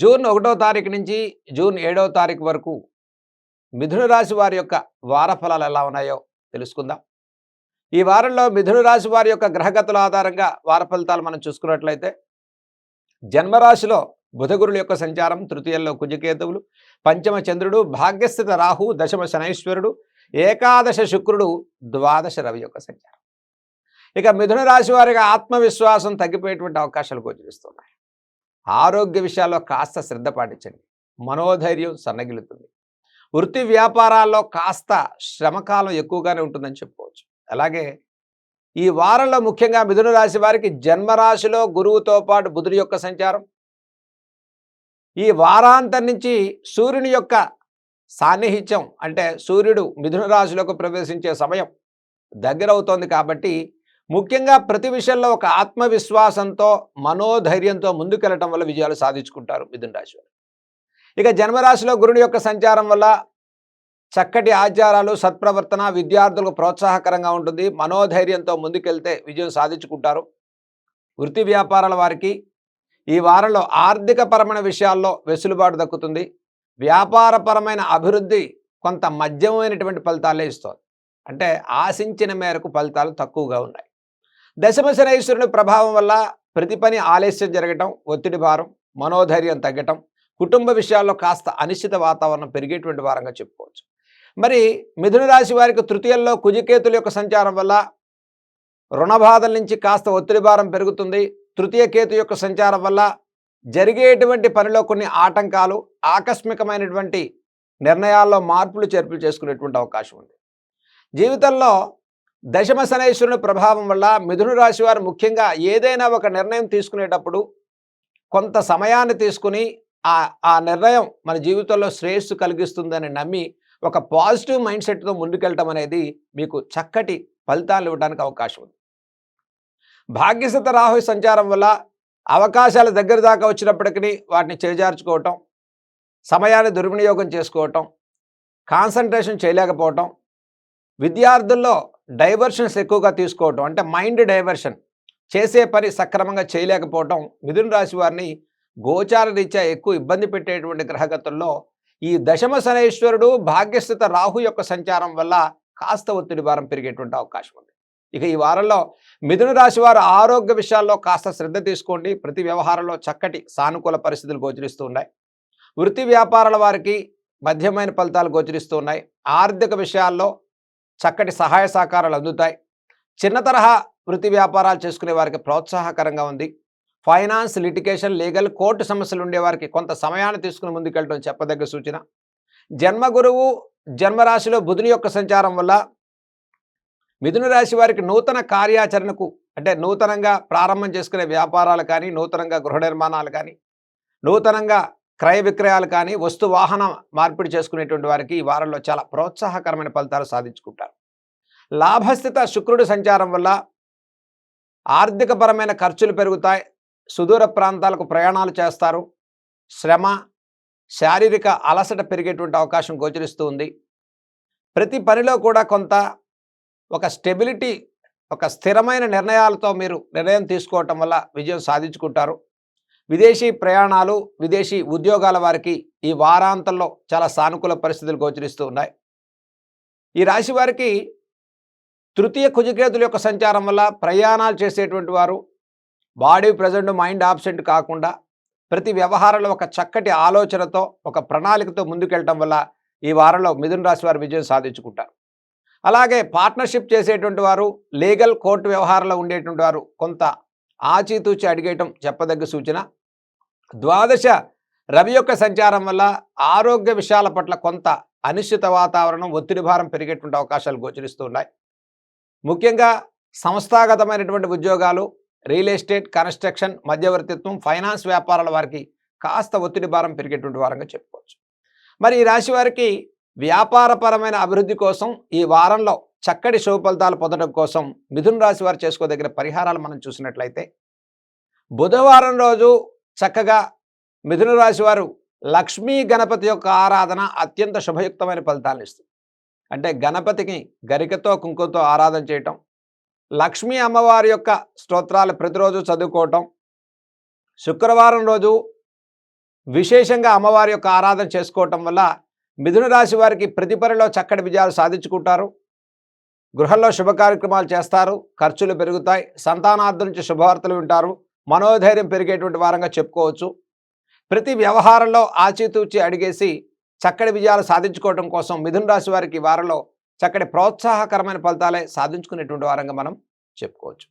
June ఒకటో తారీఖు నుంచి జూన్ ఏడవ తారీఖు వరకు మిథున రాశి వారి యొక్క వార ఫలాలు ఎలా ఉన్నాయో తెలుసుకుందాం. ఈ వారంలో మిథున రాశి వారి యొక్క గ్రహగతుల ఆధారంగా వార ఫలితాలు మనం చూసుకున్నట్లయితే జన్మరాశిలో బుధగురుల యొక్క సంచారం తృతీయంలో కుజకేతువులు పంచమ చంద్రుడు భాగ్యస్థిత రాహు దశమ శనైశ్వరుడు ఏకాదశ శుక్రుడు ద్వాదశ రవి యొక్క సంచారం. ఇక మిథున రాశి వారికి ఆత్మవిశ్వాసం తగ్గిపోయేటువంటి అవకాశాలు గోచరిస్తున్నాయి. ఆరోగ్య విషయాల్లో కాస్త శ్రద్ధ పాటించండి. మనోధైర్యం సన్నగిలుతుంది వృత్తి వ్యాపారాల్లో కాస్త శ్రమకాలం ఎక్కువగానే ఉంటుందని చెప్పుకోవచ్చు. అలాగే ఈ వారంలో ముఖ్యంగా మిథున రాశి వారికి జన్మరాశిలో గురువుతో పాటు బుధుడి యొక్క సంచారం. ఈ వారాంతం నుంచి సూర్యుని యొక్క సాన్నిహిత్యం అంటే సూర్యుడు మిథున రాశిలోకి ప్రవేశించే సమయం దగ్గరవుతోంది కాబట్టి ముఖ్యంగా ప్రతి విషయంలో ఒక ఆత్మవిశ్వాసంతో మనోధైర్యంతో ముందుకెళ్ళటం వల్ల విజయాలు సాధించుకుంటారు మిథున రాశి వారు. ఇక జన్మరాశిలో గురుడి యొక్క సంచారం వల్ల చక్కటి ఆచారాలు సత్ప్రవర్తన విద్యార్థులకు ప్రోత్సాహకరంగా ఉంటుంది. మనోధైర్యంతో ముందుకెళ్తే విజయం సాధించుకుంటారు. వృత్తి వ్యాపారాల వారికి ఈ వారంలో ఆర్థికపరమైన విషయాల్లో వెసులుబాటు దక్కుతుంది. వ్యాపారపరమైన అభివృద్ధి కొంత మధ్యమైనటువంటి ఫలితాలే ఇస్తుంది. అంటే ఆశించిన మేరకు ఫలితాలు తక్కువగా ఉన్నాయి. దశమ శనైశ్వరుని ప్రభావం వల్ల ప్రతి పని ఆలస్యం జరగటం ఒత్తిడి భారం మనోధైర్యం తగ్గటం కుటుంబ విషయాల్లో కాస్త అనిశ్చిత వాతావరణం పెరిగేటువంటి వారంగా చెప్పుకోవచ్చు. మరి మిథున రాశి వారికి తృతీయంలో కుజికేతుల యొక్క సంచారం వల్ల రుణబాధల నుంచి కాస్త ఒత్తిడి భారం పెరుగుతుంది. తృతీయ కేతు యొక్క సంచారం వల్ల జరిగేటువంటి పనిలో కొన్ని ఆటంకాలు ఆకస్మికమైనటువంటి నిర్ణయాల్లో మార్పులు చేర్పులు చేసుకునేటువంటి అవకాశం ఉంది. జీవితంలో దశమ శనేశ్వరుని ప్రభావం వల్ల మిథున రాశి వారు ముఖ్యంగా ఏదైనా ఒక నిర్ణయం తీసుకునేటప్పుడు కొంత సమయాన్ని తీసుకుని ఆ ఆ నిర్ణయం మన జీవితంలో శ్రేయస్సు కలిగిస్తుందని నమ్మి ఒక పాజిటివ్ మైండ్ సెట్తో ముందుకెళ్ళటం అనేది మీకు చక్కటి ఫలితాలు ఇవ్వడానికి అవకాశం ఉంది. భాగ్యశత రాహు సంచారం వల్ల అవకాశాల దగ్గర దాకా వచ్చినప్పటికీ వాటిని చేజార్చుకోవటం సమయాన్ని దుర్వినియోగం చేసుకోవటం కాన్సన్ట్రేషన్ చేయలేకపోవటం విద్యార్థుల్లో డైవర్షన్స్ ఎక్కువగా తీసుకోవటం అంటే మైండ్ డైవర్షన్ చేసే పని సక్రమంగా చేయలేకపోవటం మిథున రాశి వారిని గోచార రీత్యా ఎక్కువ ఇబ్బంది పెట్టేటువంటి గ్రహగతుల్లో ఈ దశమ శనేశ్వరుడు భాగ్యస్థిత రాహు యొక్క సంచారం వల్ల కాస్త ఒత్తిడి భారం పెరిగేటువంటి అవకాశం ఉంది. ఇక ఈ వారంలో మిథున రాశి వారు ఆరోగ్య విషయాల్లో కాస్త శ్రద్ధ తీసుకోండి. ప్రతి వ్యవహారంలో చక్కటి సానుకూల పరిస్థితులు గోచరిస్తూ ఉన్నాయి. వృత్తి వ్యాపారాల వారికి మధ్యమైన ఫలితాలు గోచరిస్తూ ఉన్నాయి. ఆర్థిక విషయాల్లో చక్కటి సహాయ సహకారాలు అందుతాయి. చిన్న తరహా వృత్తి వ్యాపారాలు చేసుకునే వారికి ప్రోత్సాహకరంగా ఉంది. ఫైనాన్స్ లిటికేషన్ లీగల్ కోర్టు సమస్యలు ఉండేవారికి కొంత సమయాన్ని తీసుకుని ముందుకెళ్ళడం చెప్పదగ్గ సూచన. జన్మ గురువు జన్మరాశిలో బుధుని యొక్క సంచారం వల్ల మిథున రాశి వారికి నూతన కార్యాచరణకు అంటే నూతనంగా ప్రారంభం చేసుకునే వ్యాపారాలు కానీ నూతనంగా గృహ నిర్మాణాలు కానీ నూతనంగా క్రయ విక్రయాలు కానీ వస్తు వాహన మార్పిడి చేసుకునేటువంటి వారికి ఈ వారంలో చాలా ప్రోత్సాహకరమైన ఫలితాలు సాధించుకుంటారు. లాభస్థిత శుక్రుడి సంచారం వల్ల ఆర్థికపరమైన ఖర్చులు పెరుగుతాయి. సుదూర ప్రాంతాలకు ప్రయాణాలు చేస్తారు. శ్రమ శారీరక అలసట పెరిగేటువంటి అవకాశం గోచరిస్తూ ఉంది. ప్రతి పనిలో కూడా కొంత ఒక స్టెబిలిటీ ఒక స్థిరమైన నిర్ణయాలతో మీరు నిర్ణయం తీసుకోవటం వల్ల విజయం సాధించుకుంటారు. విదేశీ ప్రయాణాలు విదేశీ ఉద్యోగాల వారికి ఈ వారాంతంలో చాలా సానుకూల పరిస్థితులు గోచరిస్తూ ఉన్నాయి. ఈ రాశి వారికి తృతీయ కుజకేతుల యొక్క సంచారం వల్ల ప్రయాణాలు చేసేటువంటి వారు బాడీ ప్రజెంట్ మైండ్ ఆబ్సెంట్ కాకుండా ప్రతి వ్యవహారంలో ఒక చక్కటి ఆలోచనతో ఒక ప్రణాళికతో ముందుకెళ్ళటం వల్ల ఈ వారంలో మిథున రాశి వారు విజయం సాధించుకుంటారు. అలాగే పార్ట్నర్షిప్ చేసేటువంటి వారు లీగల్ కోర్టు వ్యవహారంలో ఉండేటువంటి వారు కొంత ఆచితూచి అడిగేయటం చెప్పదగ్గ సూచన. ద్వాదశ రవి యొక్క సంచారం వల్ల ఆరోగ్య విషయాల పట్ల కొంత అనిశ్చిత వాతావరణం ఒత్తిడి భారం పెరిగేటువంటి అవకాశాలు గోచరిస్తూ ఉన్నాయి. ముఖ్యంగా సంస్థాగతమైనటువంటి ఉద్యోగాలు రియల్ ఎస్టేట్ కన్స్ట్రక్షన్ మధ్యవర్తిత్వం ఫైనాన్స్ వ్యాపారాల వారికి కాస్త ఒత్తిడి భారం పెరిగేటువంటి వారంగా చెప్పుకోవచ్చు. మరి ఈ రాశి వారికి వ్యాపారపరమైన అభివృద్ధి కోసం ఈ వారంలో చక్కటి శుభ ఫలితాలు పొందడం కోసం మిథున రాశి వారు చేసుకోదగిన పరిహారాలు మనం చూసినట్లయితే బుధవారం రోజు చక్కగా మిథున రాశి వారు లక్ష్మీ గణపతి యొక్క ఆరాధన అత్యంత శుభయుక్తమైన ఫలితాలను ఇస్తుంది. అంటే గణపతికి గరికతో కుంకుమతో ఆరాధన చేయటం లక్ష్మీ అమ్మవారి యొక్క స్తోత్రాలు ప్రతిరోజు చదువుకోవటం శుక్రవారం రోజు విశేషంగా అమ్మవారి యొక్క ఆరాధన చేసుకోవటం వల్ల మిథున రాశి వారికి ప్రతి పనిలో చక్కటి విజయాలు సాధించుకుంటారు. గృహంలో శుభ కార్యక్రమాలు చేస్తారు ఖర్చులు పెరుగుతాయి సంతానార్థం నుంచి శుభవార్తలు వింటారు మనోధైర్యం పెరిగేటువంటి వారంగా చెప్పుకోవచ్చు. ప్రతి వ్యవహారంలో ఆచితూచి అడిగేసి చక్కటి విజయాలు సాధించుకోవడం కోసం మిథున రాశి వారికి వారిలో వారంలో చక్కటి ప్రోత్సాహకరమైన ఫలితాలే సాధించుకునేటువంటి వారంగా మనం చెప్పుకోవచ్చు.